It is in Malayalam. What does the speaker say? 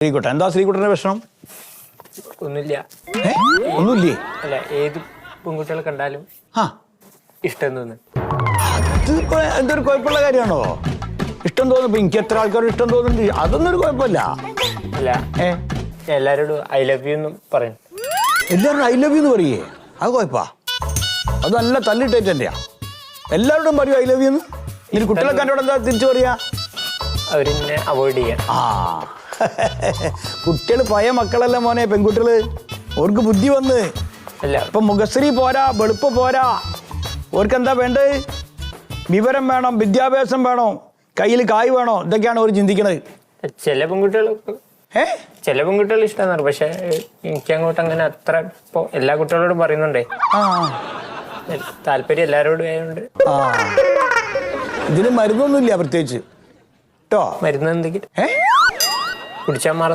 ശ്രീകുട്ടൻ. എന്താ ശ്രീകുട്ടന്റെ വിഷമം? ഒന്നുമില്ല. ഏ? ഒന്നുമില്ലേ? അല്ല ഏത് പെൺകുട്ടികളെ കണ്ടാലും ആ. ഇഷ്ടം തോന്നുന്നു എന്തൊരു കുഴപ്പമുള്ള കാര്യമാണോ? ഇഷ്ടം തോന്നുന്നു ഇപ്പൊ എനിക്ക് എത്ര ആൾക്കാർ ഇഷ്ടം തോന്നുന്നുണ്ട്? അതൊന്നും ഒരു കുഴപ്പമില്ല. അല്ല ഏ? എല്ലാരോടും ഐ ലവ് യു എന്നും പറയും. എല്ലാവരും ഐ ലവ് യു എന്ന് പറയേ? അത് കുഴപ്പാ. അത് നല്ല തല്ലിട്ടേറ്റന്റെയാ. എല്ലാവരോടും പറയൂ ഐ ലവ് യു എന്ന്. ഇനി കുട്ടികളെ കണ്ടോടെ എന്താ തിരിച്ചു പറയാ? അവരെന്നെ അവോയ്ഡ് ചെയ്യാൻ ആ. കുട്ടികൾ പഴയ മക്കളല്ല മോനെ പെൺകുട്ടികൾ? ഓർക്ക് ബുദ്ധി വന്ന്. അല്ല ഇപ്പൊ മുഖശ്രീ പോരാ വെളുപ്പ് പോരാ. ഓർക്ക് എന്താ വേണ്ടത്? വിവരം വേണം വിദ്യാഭ്യാസം വേണം കയ്യിൽ കായ് വേണോ ഇതൊക്കെയാണ് അവർ ചിന്തിക്കണത്. ചില പെൺകുട്ടികൾ ഏ? ചില പെൺകുട്ടികൾ ഇഷ്ടമാണ് പക്ഷെ എനിക്ക് അങ്ങോട്ട് അങ്ങനെ അത്ര ഇപ്പൊ എല്ലാ കുട്ടികളോടും പറയുന്നുണ്ടേ. താല്പര്യം എല്ലാരോടും ആയതുകൊണ്ട് ആ. ഇതിന് മരുന്നൊന്നുമില്ല പ്രത്യേകിച്ച്. കേട്ടോ മരുന്ന് എന്തെങ്കിലും ഏ? കുടിച്ചാൽ മാറും